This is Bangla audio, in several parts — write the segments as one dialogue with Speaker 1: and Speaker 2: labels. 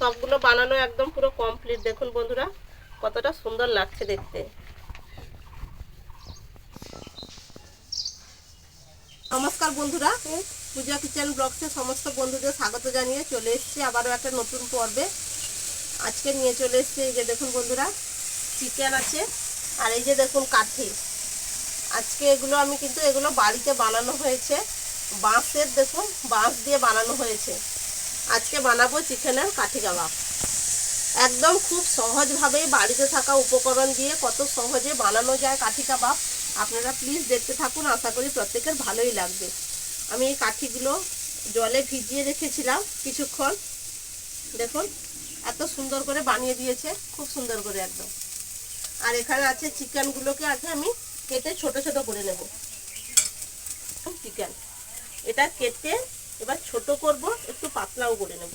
Speaker 1: সবগুলো বানানো একদম পুরো কমপ্লিট দেখুন বন্ধুরা, কতটা সুন্দর লাগছে দেখতে। নমস্কার বন্ধুরা, পূজা কিচেন ব্লগসে সমস্ত বন্ধুদের স্বাগত জানিয়ে চলে এসেছি আবারও একটা নতুন পর্বে। আজকে নিয়ে চলে এসেছি এই যে দেখুন বন্ধুরা চিকেন আছে, আর এই যে দেখুন কাঠি। আজকে এগুলো আমি কিন্তু এগুলো বাড়িতে বানানো হয়েছে। বাঁশের দেখুন, বাঁশ দিয়ে বানানো হয়েছে। আজকে বানাবো চিকেনের কাঠি কাবাব একদম খুব সহজভাবেই বাড়িতে থাকা উপকরণ দিয়ে কত সহজে বানানো যায় কাঠি কাবাব আপনারা প্লিজ দেখতে থাকুন, আশা করি প্রত্যেকের ভালোই লাগবে। আমি এই কাঠিগুলো জলে ভিজিয়ে রেখেছিলাম কিছুক্ষণ। দেখুন, এত সুন্দর করে বানিয়ে দিয়েছে, খুব সুন্দর করে একদম। আর এখানে আছে চিকেনগুলোকে আগে আমি কেটে ছোট ছোট করে নেব। চিকেন, এটা কেটে এবার ছোট করব, একটু পাতলাও করে নেব।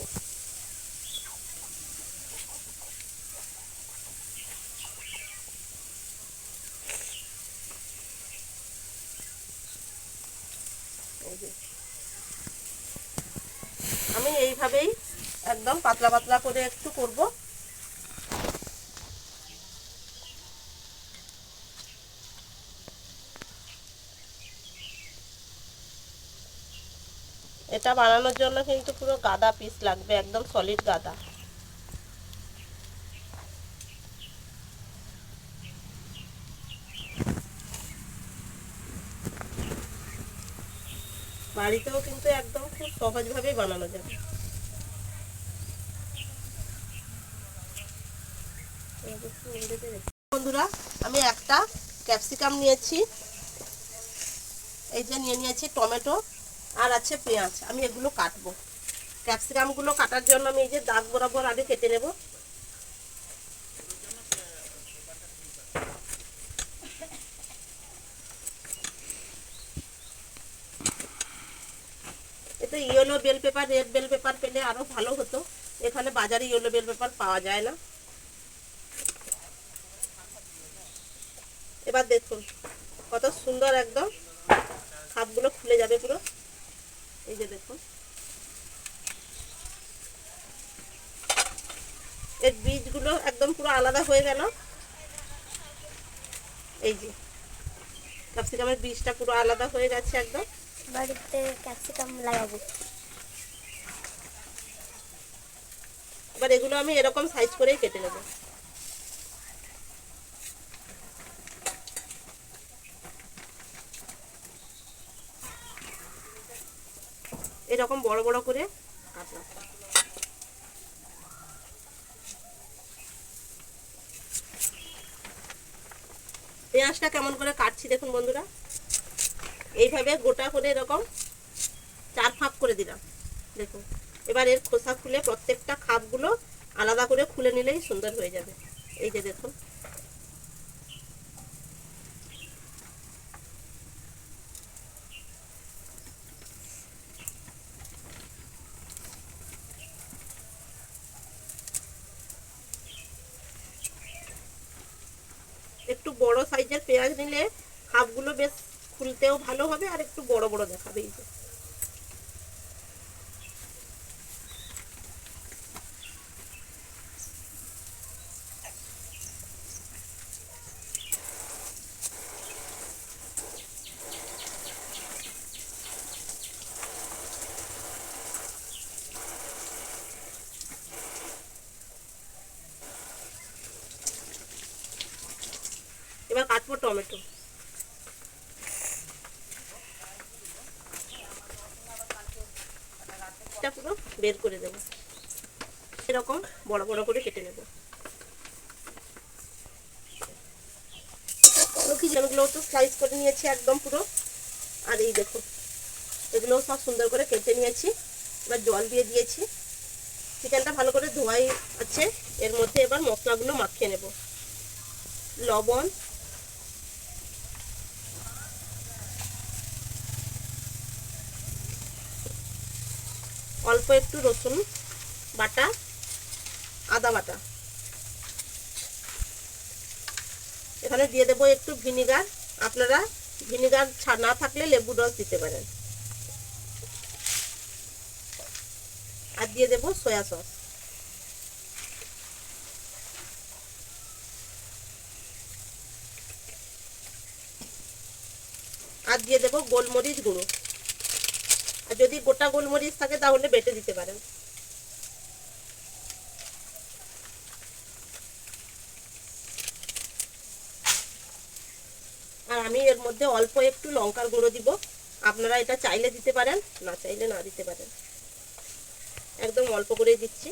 Speaker 1: আমি এইভাবেই একদম পাতলা পাতলা করে একটু করব। এটা বানানোর জন্য কিন্তু পুরো গাদা পিস লাগবে, একদম সলিড গাদা। বাড়িতেও কিন্তু একদম খুব সহজভাবেই বানানো যাবে। বন্ধুরা, আমি একটা ক্যাপসিকাম নিয়েছি। এই যে নিয়ে নিয়েছি টমেটো। আর আছে পেঁয়াজ। আমি এগুলো কাটবো। ক্যাপসিকামগুলো কাটার জন্য আমি এই যে দাগ বরাবর আগে কেটে নেব। এতে yellow bell pepper red bell pepper পেলে আরও ভালো হতো। এখানে বাজারে ইয়েলো বেল পেপার পাওয়া যায় না। এবার দেখুন, কত সুন্দর একদম খাপগুলো খুলে যাবে পুরো। এই যে দেখুন। এর বীজগুলো একদম পুরো আলাদা হয়ে গেল। এই যে ক্যাপসিকামের বীজটা পুরো আলাদা হয়ে গেছে একদম।
Speaker 2: বাড়িতে ক্যাপসিকাম লাগাবো।
Speaker 1: এবার এগুলো আমি এরকম সাইজ করেই কেটে নেব। এরকম বড় বড় করে কাটলাম। পেঁয়াজটা কেমন করে কাটছি দেখুন বন্ধুরা। এইভাবে গোটা করে এরকম চার ফাঁক করে দিলাম। দেখুন, এবার এর খোসা খুলে প্রত্যেকটা খাপগুলো আলাদা করে খুলে নিলেই সুন্দর হয়ে যাবে। এই যে দেখুন একটু বড় নিলে খাপগুলো বেশ খুলতেও ভালো হবে আর একটু বড় বড় দেখাবে এই যে এবার কাটবো টমেটো। এটা পুরো বের করে দেবো। এরকম বড় বড় করে কেটে নেব। চিকেনগুলো তো স্লাইস করে নিয়েছি একদম পুরো। আর এই দেখো এগুলো সব সুন্দর করে কেটে নিয়েছি। এবার জল দিয়ে দিয়েছি। চিকেনটা ভালো করে ধোয়াই আছে। এর মধ্যে এবার মশলাগুলো মাখিয়ে নেব। লবণ অল্প একটু রসুন বাটা, আদা বাটা। এখানে দিয়ে দেবো একটু ভিনিগার। আপনারা ভিনিগার না থাকলে লেবু রস দিতে পারেন। আর দিয়ে দেবো সয়া সস। আর দিয়ে দেবো গোলমরিচ গুঁড়ো। আর যদি গোটা গোলমরিচ থাকে তাহলে বেটে দিতে পারেন। আর আমি এর মধ্যে অল্প একটু লঙ্কার গুঁড়ো দিব। আপনারা এটা চাইলে দিতে পারেন, না চাইলে না দিতে পারেন। একদম অল্প করেই দিচ্ছি।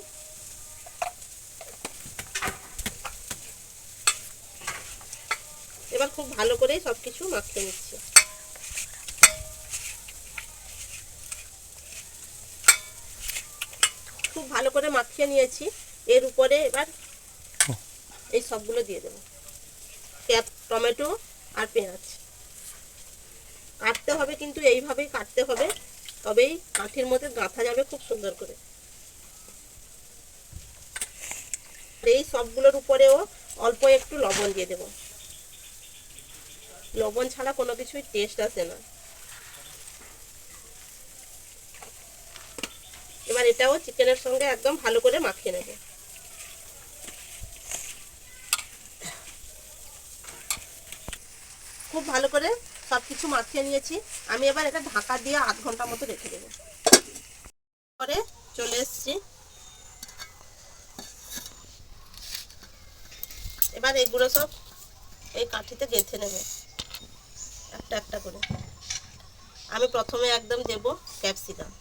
Speaker 1: এবার খুব ভালো করে সব কিছু মাখিয়ে নিচ্ছি। খুব ভালো করে মাখিয়ে নিয়েছি। এর উপরে এবার এই সবগুলো দিয়ে দেবো। ক্যাপ টমেটো আর পেঁয়াজ। কাটতে হবে কিন্তু এইভাবেই কাটতে হবে তবেই কাঠির মধ্যে গাঁথা যাবে খুব সুন্দর করে। এই সবগুলোর উপরেও অল্প একটু লবণ দিয়ে দেবো। লবণ ছাড়া কোনো কিছুই টেস্ট আসে না। এটাও চিকেনের সঙ্গে একদম ভালো করে মাখিয়ে নেব। খুব ভালো করে সব কিছু মাখিয়ে নিয়েছি। আমি এবার এটা ঢাকা দিয়ে আধ ঘণ্টা মতো রেখে দেবো। পরে চলে এসছি। এবার এগুলো সব এই কাঠিতে গেঁথে নেব। একটা একটা করে। আমি প্রথমে একদম দেব ক্যাপসিকাম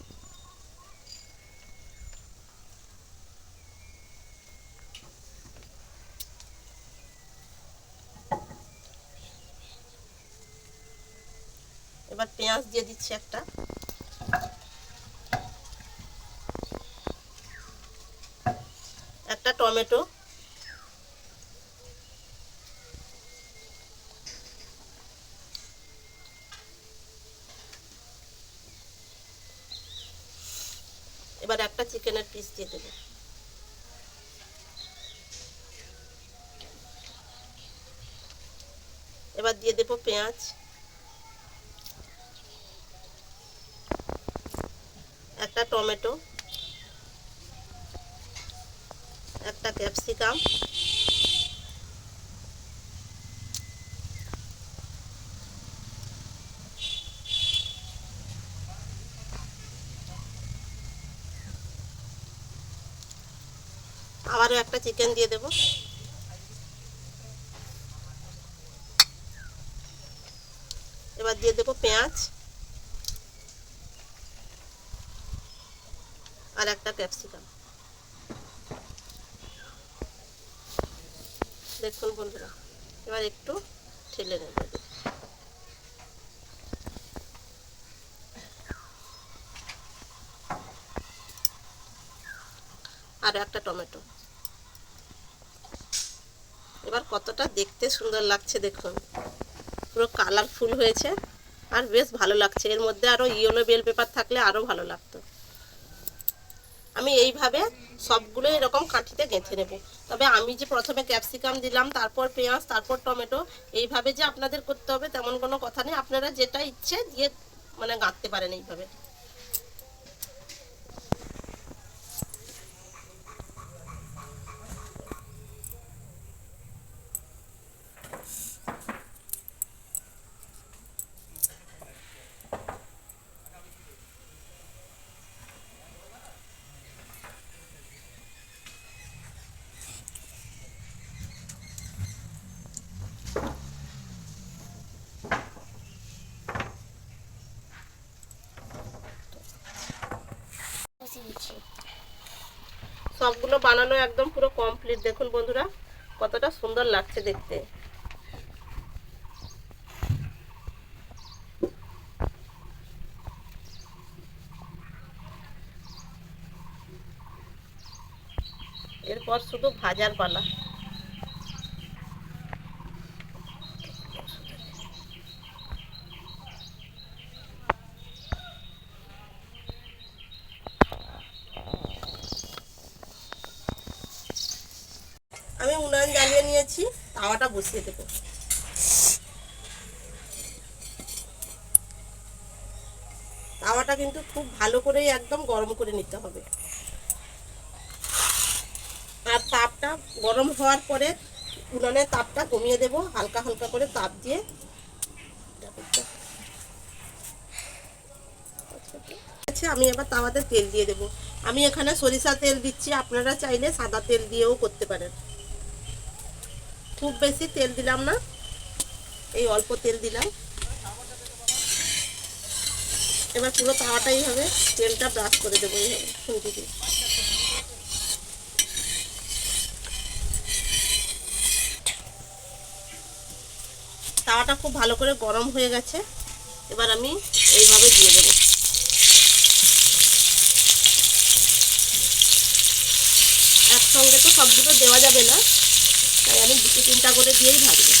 Speaker 1: এবার পেঁয়াজ দিয়ে দিচ্ছি একটা। একটা টমেটো। এবার একটা চিকেনের পিস দিয়ে দেবো। এবার দিয়ে দেবো পেঁয়াজ। একটা টমেটো একটা ক্যাপসিকাম আবারও একটা চিকেন দিয়ে দেব। এবার দিয়ে দেবো পেঁয়াজ। একটা ক্যাপসিকাম দেখুন বন্ধুরা এবার একটু ঠেলে নেব আর একটা টমেটো। এবার কতটা দেখতে সুন্দর লাগছে দেখুন। পুরো কালারফুল হয়েছে। আর বেশ ভালো লাগছে। এর মধ্যে আরও ইয়েলো বেল পেপার থাকলে আরও ভালো লাগতো। আমি এইভাবে সবগুলো এরকম কাঠিতে গেঁথে নেব। তবে আমি যে প্রথমে ক্যাপসিকাম দিলাম, তারপর পেঁয়াজ, তারপর টমেটো, এইভাবে যে আপনাদের করতে হবে তেমন কোনো কথা নেই। আপনারা যেটা ইচ্ছে দিয়ে মানে গাঁথতে পারেন এইভাবে। সবগুলো বানানো একদম পুরো কমপ্লিট দেখুন বন্ধুরা, কতটা সুন্দর লাগছে দেখতে। এরপর শুধু ভাজার পালা। আমি উনান জ্বালিয়ে নিয়েছি, তাওয়াটা বসিয়ে দেবো। তাওয়াটা কিন্তু খুব ভালো করেই একদম গরম করে নিতে হবে। আর তাপটা গরম হওয়ার পরে উনানের তাপটা কমিয়ে দেব, হালকা হালকা করে তাপ দিয়ে। আমি এবার তাওয়াতে তেল দিয়ে দেবো। আমি এখানে সরিষা তেল দিচ্ছি, আপনারা চাইলে সাদা তেল দিয়েও করতে পারেন। খুব বেশি তেল দিলাম না। এই অল্প তেল দিলাম। এবার পুরো তাওয়াটাই হবে। তেলটা ব্রাশ করে দেবো এইভাবে তাওয়াটা খুব ভালো করে গরম হয়ে গেছে। এবার আমি এইভাবে দিয়ে দেবো। একসঙ্গে তো সবগুলো দেওয়া যাবে না। তাই আমি দুটো তিনটা করে দিয়েই ভাজবো।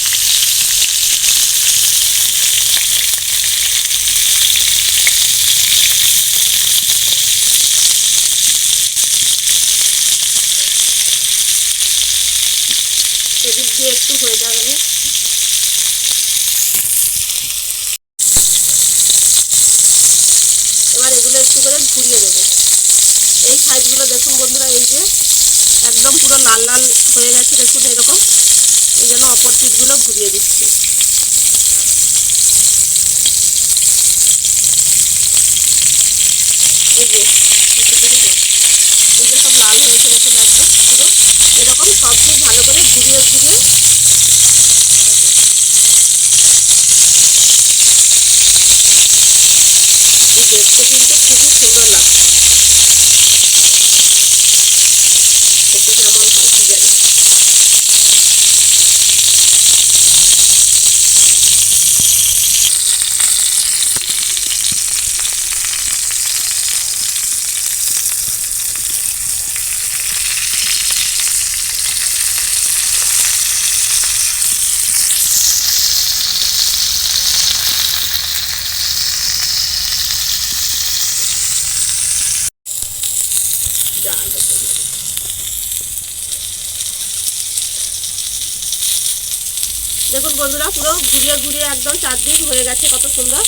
Speaker 1: এদিক দিয়ে একটু হয়ে যাবে এবার এগুলো একটু করে ঘুরিয়ে দেবো এই সাইডগুলো দেখুন বন্ধুরা, এই যে একদম পুরো লাল লাল হয়ে গেছে দেখুন এরকম এই জন্য অপর পিঠগুলো ঘুরিয়ে দিচ্ছি। এই যে এই যে সব লাল হয়েছে দেখুন একদম পুরো এরকম সবকে ভালো করে ঘুরিয়ে ঘুরিয়ে এই দেখতে কিন্তু খুবই সুন্দর লাগছে খেতে কেমন হয় কি জানি জাল দেখুন। দেখুন বন্ধুরা, পুরো ঘুরিয়ে ঘুরিয়ে একদম চারদিক হয়ে গেছে, কত সুন্দর।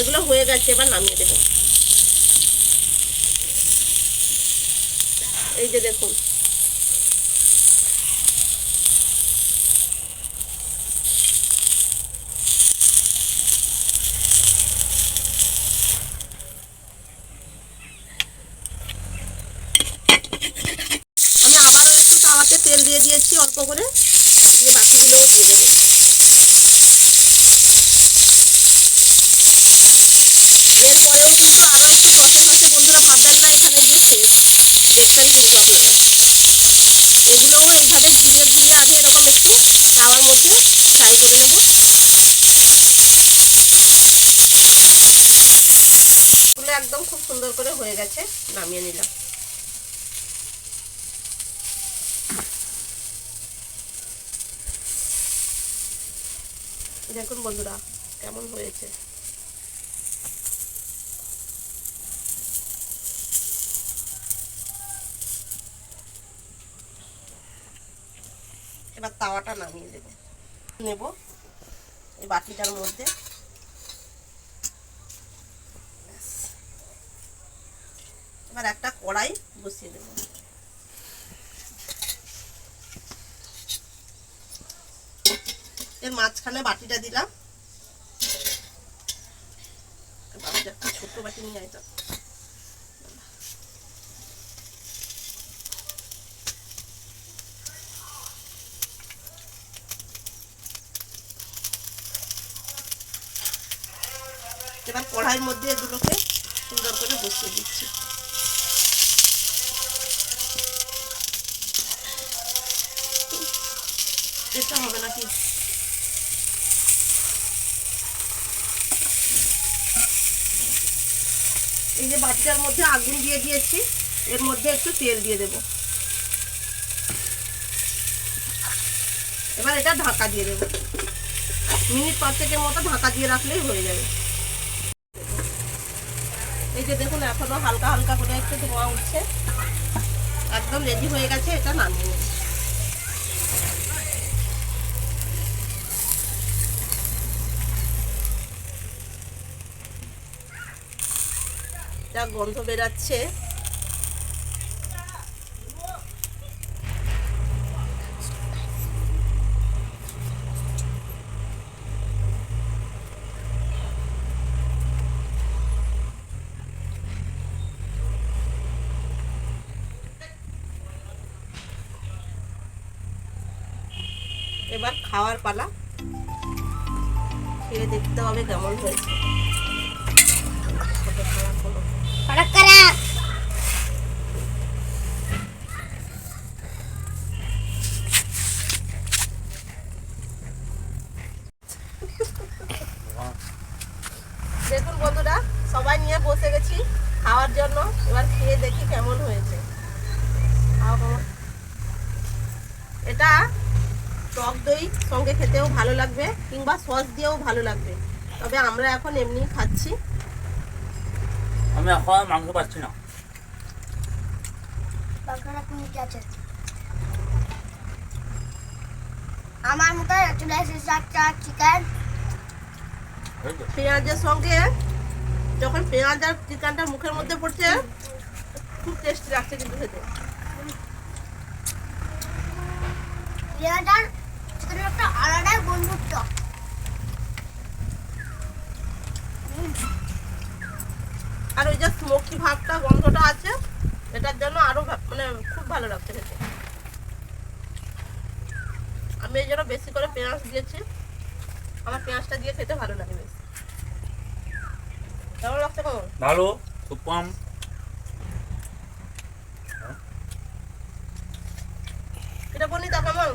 Speaker 1: এগুলো হয়ে গেছে, এবার নামিয়ে দেবো। এই যে দেখুন আমি আবারও একটু তাওয়াতে তেল দিয়ে দিয়েছি অল্প করে দিয়ে বাকিগুলোও দিয়ে দেবো এরপরেও কিন্তু আরও একটু প্রসেস আছে বন্ধুরা ভাববেন না এখানে গিয়ে শেষ দেখবেন কিন্তু আপনারা এগুলোও এইভাবে ঘুরিয়ে ঘুরিয়ে আগে এরকম তাওয়ার মধ্যে ফ্রাই করে নেব ফুলে একদম খুব সুন্দর করে হয়ে গেছে, নামিয়ে নিলাম। দেখুন বন্ধুরা, কেমন হয়েছে। এবার তাওয়াটা নামিয়ে দেব। নেব এই বাটিটার মধ্যে। এবার একটা কড়াই বসিয়ে দেব। এর মাঝখানে বাটিটা দিলাম। বাটিটা ছোট্ট বাটি নিয়ে আয় এবার কড়াইয়ের মধ্যে এগুলোকে সুন্দর করে বসিয়ে দিচ্ছি। এটা হবে নাকি? এই যে বাটিটার মধ্যে আগুন দিয়ে দিয়েছি, এর মধ্যে একটু তেল দিয়ে দেব। এবার এটা ঢাকা দিয়ে দেবো। মিনিট পাঁচেকের মতো ঢাকা দিয়ে রাখলেই হয়ে যাবে। এই যে দেখুন, এখনও হালকা হালকা করে একটু ধোঁয়া উঠছে। একদম রেডি হয়ে গেছে, এটা নামিয়ে যা গন্ধ বেরাচ্ছে। এবার খাওয়ার পালা। খেয়ে দেখতে হবে কেমন হয়েছে। দেখুন বন্ধুরা সবাই নিয়ে বসে গেছি খাওয়ার জন্য। এবার খেয়ে দেখি কেমন হয়েছে। এটা টক দই সঙ্গে খেতেও ভালো লাগবে কিংবা সস দিয়েও ভালো লাগবে। তবে আমরা এখন এমনি খাচ্ছি।
Speaker 3: আমি এখন মাংস পাচ্ছি না।
Speaker 2: আমার মতো চলে এসেছে একটা চিকেন।
Speaker 1: পেঁয়াজের সঙ্গে যখন পেঁয়াজ আর চিকেনটা মুখের মধ্যে পড়ছে খুব টেস্টি লাগছে কিন্তু খেতে।
Speaker 2: চিকেনের একটা
Speaker 1: আর ওই যে স্মোকি ভাবটা গন্ধটা আছে এটার জন্য আরও মানে খুব ভালো লাগছে খেতে। আমি এই জন্য বেশি করে পেঁয়াজ দিয়েছি। আমার পেঁয়াজটা দিয়ে খেতে ভালো লাগে বেশি। কেমন লাগছে কেমন
Speaker 3: ভালো খুব কম।
Speaker 1: এটা বলি তা কেমন?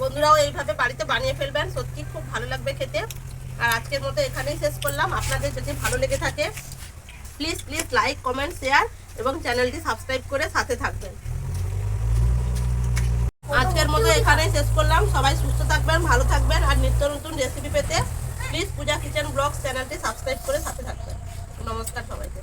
Speaker 1: বন্ধুরাও এইভাবে বাড়িতে বানিয়ে ফেলবেন। সত্যি খুব ভালো লাগবে খেতে। আর আজকের মতো এখানেই শেষ করলাম। আপনাদের যদি ভালো লেগে থাকে please please like comment share এবং চ্যানেলটি সাবস্ক্রাইব করে সাথে থাকবেন। আজকের মতো এখানেই শেষ করলাম। সবাই সুস্থ থাকবেন, ভালো থাকবেন আর নিত্য নতুন রেসিপি পেতে প্লিজ পূজা কিচেন ব্লগস চ্যানেলটি সাবস্ক্রাইব করে সাথে থাকবেন। নমস্কার সবাইকে।